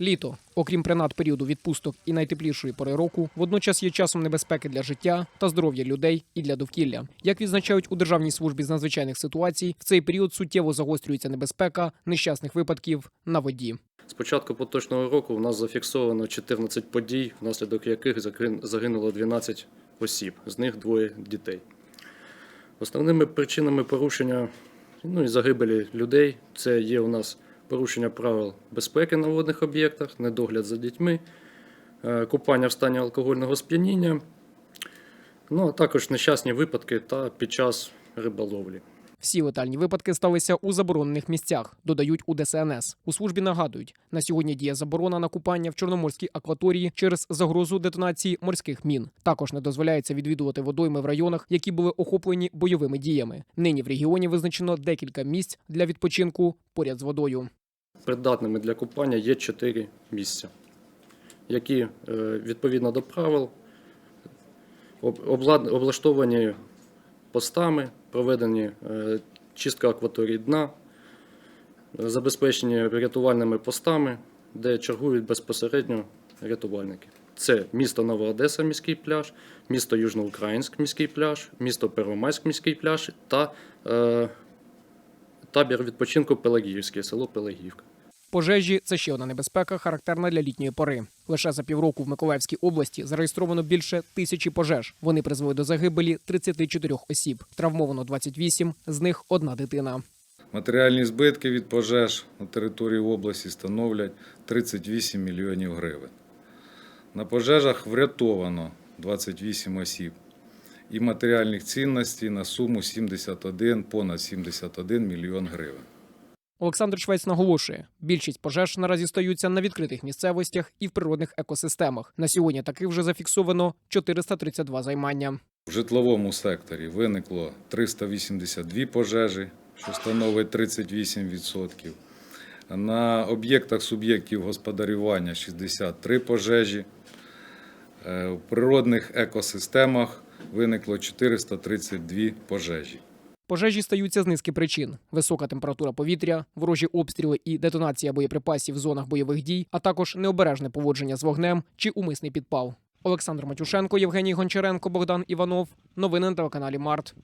Літо, окрім принад періоду відпусток і найтеплішої пори року, водночас є часом небезпеки для життя та здоров'я людей і для довкілля. Як відзначають у Державній службі з надзвичайних ситуацій, в цей період суттєво загострюється небезпека нещасних випадків на воді. З початку поточного року у нас зафіксовано 14 подій, внаслідок яких загин- загинуло 12 осіб, з них двоє дітей. Основними причинами порушення ну, і загибелі людей це є у нас порушення правил безпеки на водних об'єктах, недогляд за дітьми, е, купання в стані алкогольного сп'яніння, ну, а також нещасні випадки та під час риболовлі. Всі летальні випадки сталися у заборонених місцях, додають у ДСНС. У службі нагадують, на сьогодні діє заборона на купання в Чорноморській акваторії через загрозу детонації морських мін. Також не дозволяється відвідувати водойми в районах, які були охоплені бойовими діями. Нині в регіоні визначено декілька місць для відпочинку поряд з водою. придатними для купання є чотири місця, які е, відповідно до правил облаштовані постами, проведені е, чистка акваторії дна, забезпечені рятувальними постами, де чергують безпосередньо рятувальники. Це місто Нова Одеса, міський пляж, місто Южноукраїнськ, міський пляж, місто Первомайськ, міський пляж та е, табір відпочинку Пелагіївське, село Пелагіївка. Пожежі це ще одна небезпека, характерна для літньої пори. Лише за півроку в Миколаївській області зареєстровано більше тисячі пожеж. Вони призвели до загибелі 34 осіб. Травмовано 28, з них одна дитина. Матеріальні збитки від пожеж на території області становлять 38 мільйонів гривень. На пожежах врятовано 28 осіб і матеріальних цінностей на суму 71, понад 71 мільйон гривень. Олександр Швець наголошує, більшість пожеж наразі стаються на відкритих місцевостях і в природних екосистемах. На сьогодні таких вже зафіксовано 432 займання. В житловому секторі виникло 382 пожежі, що становить 38%. На об'єктах суб'єктів господарювання 63 пожежі. Е, В природних екосистемах виникло 432 пожежі. Пожежі стаються з низки причин: висока температура повітря, ворожі обстріли і детонація боєприпасів в зонах бойових дій, а також необережне поводження з вогнем чи умисний підпал. Олександр Матюшенко, Євгеній Гончаренко, Богдан Іванов. Новини на телеканалі Март.